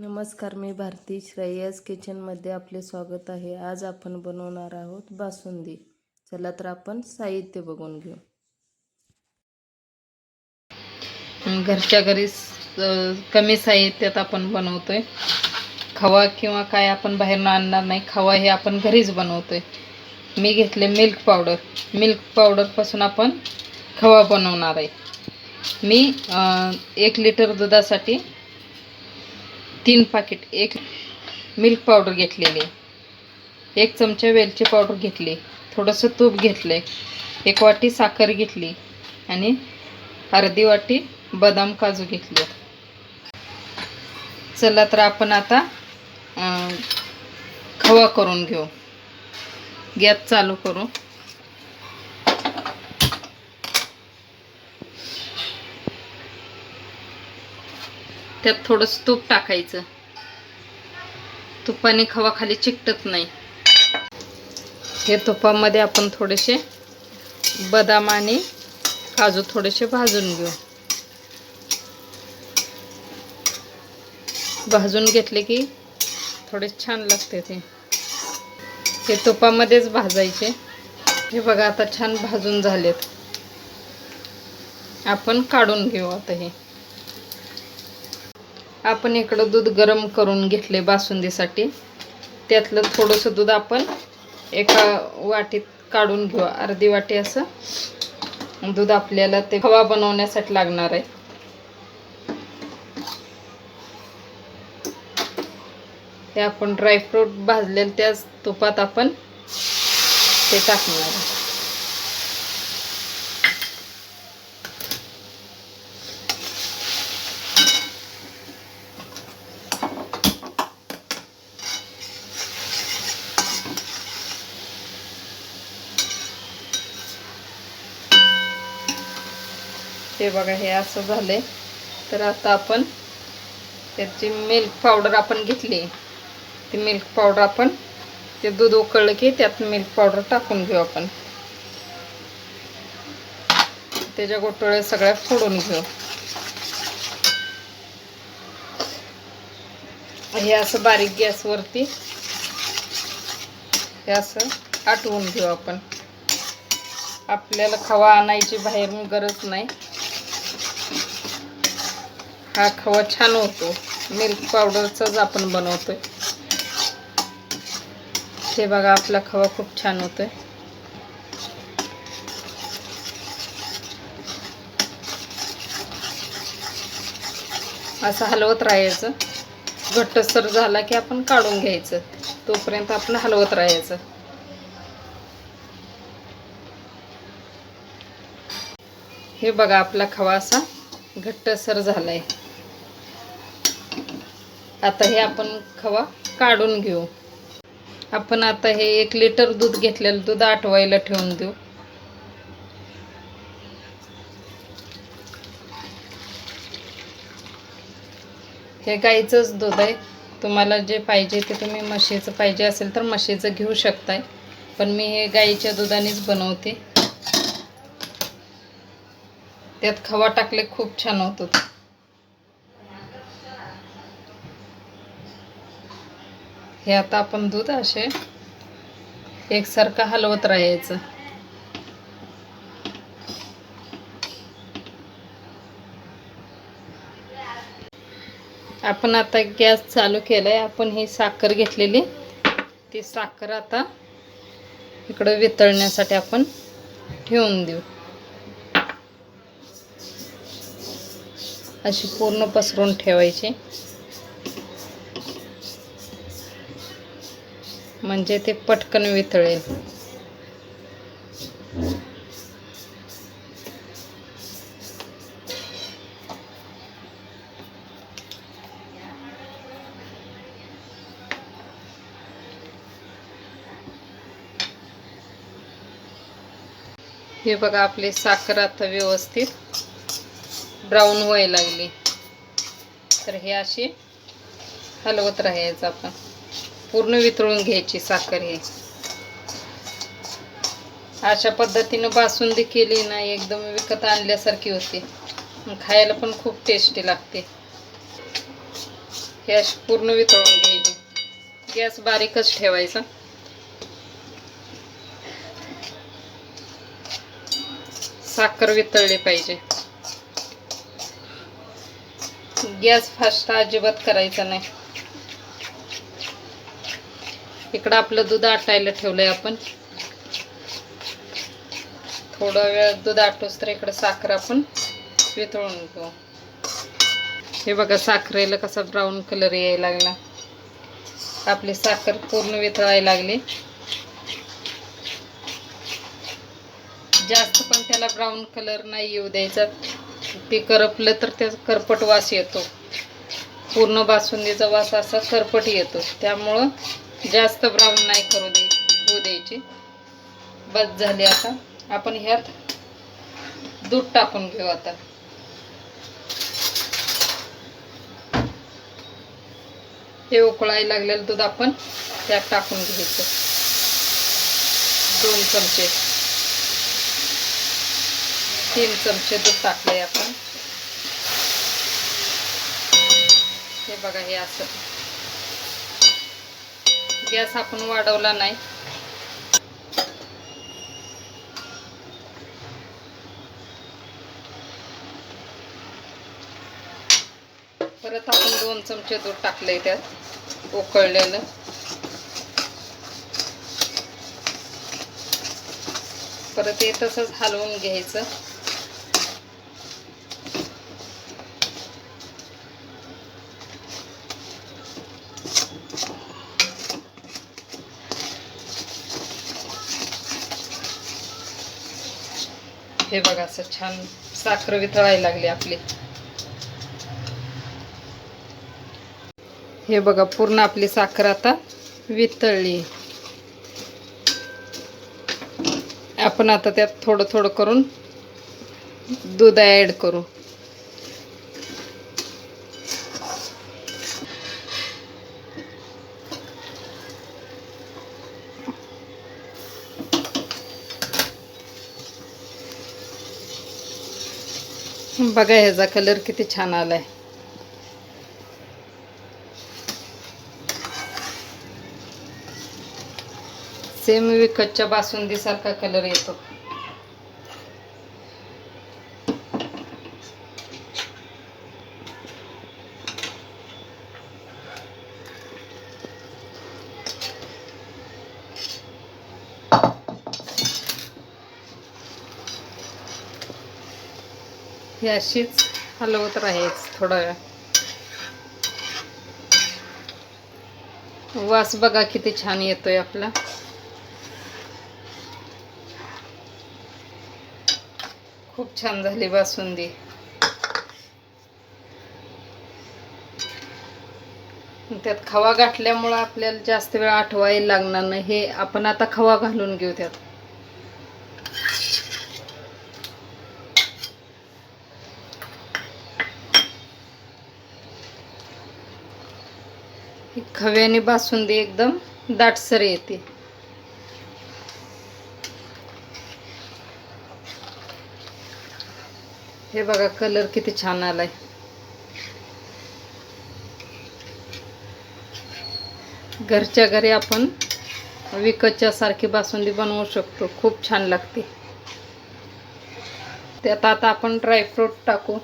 नमस्कार मी भारती श्रेयस. किचनमध्ये आपले स्वागत आहे. आज आपण बनवणार आहोत बासुंदी. चला तर आपण साहित्य बघून घेऊ. घरच्या घरी कमी साहित्यात आपण बनवतोय. खवा किंवा काय आपण बाहेरून आणणार नाही. खवा हे आपण घरीच बनवतोय. मी घेतले मिल्क पावडर. मिल्क पावडरपासून आपण खवा बनवणार आहे. मी एक लिटर दुधासाठी तीन पाकिट एक मिल्क पावडर घेतलेली. एक चमचा वेलची पावडर घेतली. थोडंसं तूप घेतले एक वाटी साखर घेतली. आणि अर्धी वाटी बदाम काजू घेतले. चला तर आपण आता खवा करून घेऊ. गॅस चालू करू. त्यात थोडंसं तूप टाकायचं. तुपाने खवा खाली चिकटत नाही. हे तुपामध्ये आपण थोडेसे बदाम आणि काजू थोडेसे भाजून घेऊ. भाजून घेतले की थोडे छान लागते ते. हे तुपामध्येच भाजायचे. हे बघा आता छान भाजून झालेत. आपण काढून घेऊ आता हे. आपण इकडं दूध गरम करून घेतले बासुंदीसाठी. त्यातलं थोडंसं दूध आपण एका वाटीत काढून घेऊ अर्धी वाटी असं. दूध आपल्याला ते खवा बनवण्यासाठी लागणार आहे. ते आपण ड्रायफ्रूट भाजलेलं त्याच तुपात आपण ते टाकणार आहे. हे बघा हे असं झालंय. तर आता आपण त्याची मिल्क पावडर आपण घेतली. ती मिल्क पावडर आपण ते दूध उकळलं की त्यात मिल्क पावडर टाकून घेऊ आपण. त्याच्या गोटोळ्या सगळ्या फोडून घेऊ. हे असं बारीक गॅसवरती हे असं आटवून घेऊ आपण. आपल्याला खवा आणायची बाहेरून गरज नाही. हा खवा छान होतो. मिल्क पावडरचाच आपण बनवतोय. हे बघा आपला खवा खूप छान होतोय. असं हलवत राहायचं. घट्टसर झाला की आपण काढून घ्यायचं. तोपर्यंत आपण हलवत राहायचं. हे बघा आपला खवा असा घट्टसर झालाय. आता हे आपण खवा काढून घेऊ. आपण आता हे एक लिटर दूध घेतलेलं दूध आटवायला ठेवून देऊ. हे गाईचंच दूध आहे. तुम्हाला जे पाहिजे ते तुम्ही म्हशीचं पाहिजे असेल तर म्हशीचं घेऊ शकताय. पण मी हे गाईच्या दुधानेच बनवते. त्यात खवा टाकले खूप छान होतो हे आता आपण दूध असे एकसारखं हलवत राहायचं. आपण आता गॅस चालू केलाय. आपण ही साखर घेतलेली. ती साखर आता इकडं वितळण्यासाठी आपण ठेवून देऊ. अशी पूर्ण पसरून ठेवायची. म्हणजे ते पटकन वितळेल. हे बघा आपली साखर आता व्यवस्थित ब्राऊन व्हायला लागली. तर हे अशी हलवत राहायचं आपण. पूर्ण वितळून घ्यायची साखर ही. अशा पद्धतीनं बासुंदी केली ना एकदम विकत आणल्यासारखी होती. खायला पण खूप टेस्टी लागते. हे अशी पूर्ण वितळून घ्यायची. गॅस बारीकच ठेवायचा. साखर वितळली पाहिजे. गॅस फास्ट अजिबात करायचा नाही. इकडं आपलं दूध आटायला ठेवलंय आपण. थोडा वेळ दूध आटोस तर इकडं साखर आपण वितळून घेऊ. हे बघा साखरेला कसा ब्राऊन कलर यायला लागला. आपली साखर पूर्ण वितळायला लागली. जास्त पण त्याला ब्राऊन कलर नाही येऊ द्यायचा. ते करपलं तर त्याचा करपट वास येतो. पूर्ण बासुंदीचा वास असा करपट येतो. त्यामुळं जास्त ब्राऊन नाही करू दे होऊ द्यायची. बस झाली आता. आपण ह्यात दूध टाकून घेऊ आता. हे उकळायला लागलेलं दूध आपण त्यात टाकून घ्यायचं. दोन चमचे. तीन चमचे दूध टाकले आपण. हे बघा हे असं. गॅस आपण वाढवला नाही. परत आपण दोन चमचे दूध टाकले त्यात उकळलेलं. परत हे तसंच हलवून घ्यायचं. हे बघा असं छान साखर वितळायला लागली आपली. हे बघा पूर्ण आपली साखर आता वितळली. आपण आता त्यात थोडं थोडं करून दूध ॲड करू. बघा ह्याचा कलर किती छान आलाय. सेम विकतच्या बासुंदीसारखा कलर येतो. हे अशीच हलवत राहायच थोडा वेळ. वास बघा किती छान येतोय आपला. खूप छान झाली बासुंदी. त्यात खवा गाठल्यामुळं आपल्याला जास्त वेळ आठवायला लागणार नाही. हे आपण आता खवा घालून घेऊ त्यात. खव्याने बासुंदी एकदम दाटसर येते. हे बघा कलर किती छान आलाय. घरच्या घरी आपण विकतच्या सारखी बासुंदी बनवू शकतो. खूप छान लागते. त्यात आता आपण ड्रायफ्रूट टाकू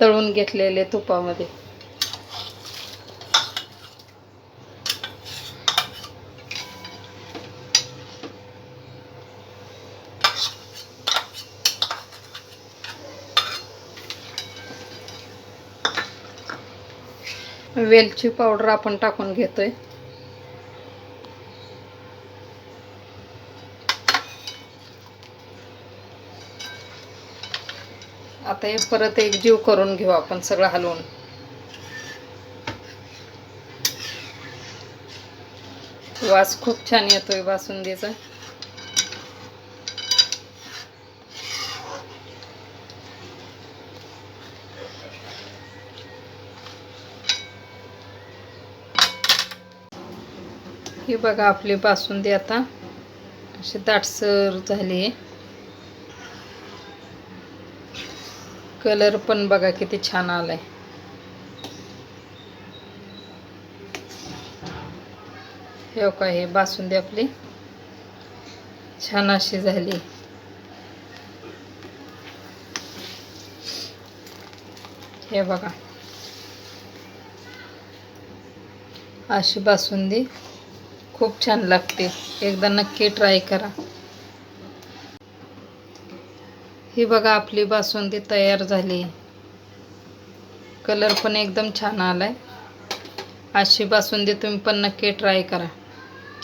तळून घेतलेले तुपामध्ये. वेलची पावडर आपण टाकून घेतोय. आता हे परत एक जीव करून घेऊ आपण सगळं हलवून. वास खूप छान येतोय बासुंदीचा. ही बघा आपली बासुंदी आता अशी दाटसर झाली. आहे कलर पण बघा किती छान आलाय. हे काय हे बासुंदी आपली छान अशी झाली. हे बघा. अशी बासुंदी. खूप छान लागते. एकदा नक्की ट्राय करा. ही बघा आपली बासुंदी तयार झाली. कलर पण एकदम छान आला आहे अशी बासुंदी तुम्ही पण नक्की ट्राय करा.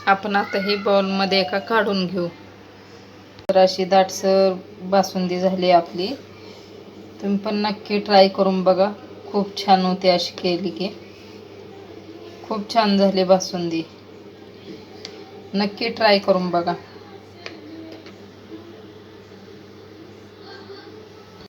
आपण आता ही बॉलमध्ये एका काढून घेऊ. तर अशी दाटसर बासुंदी झाली आपली. तुम्ही पण नक्की ट्राय करून बघा. खूप छान होते अशी केली की. खूप छान झाली बासुंदी. नक्की ट्राय करून बघा.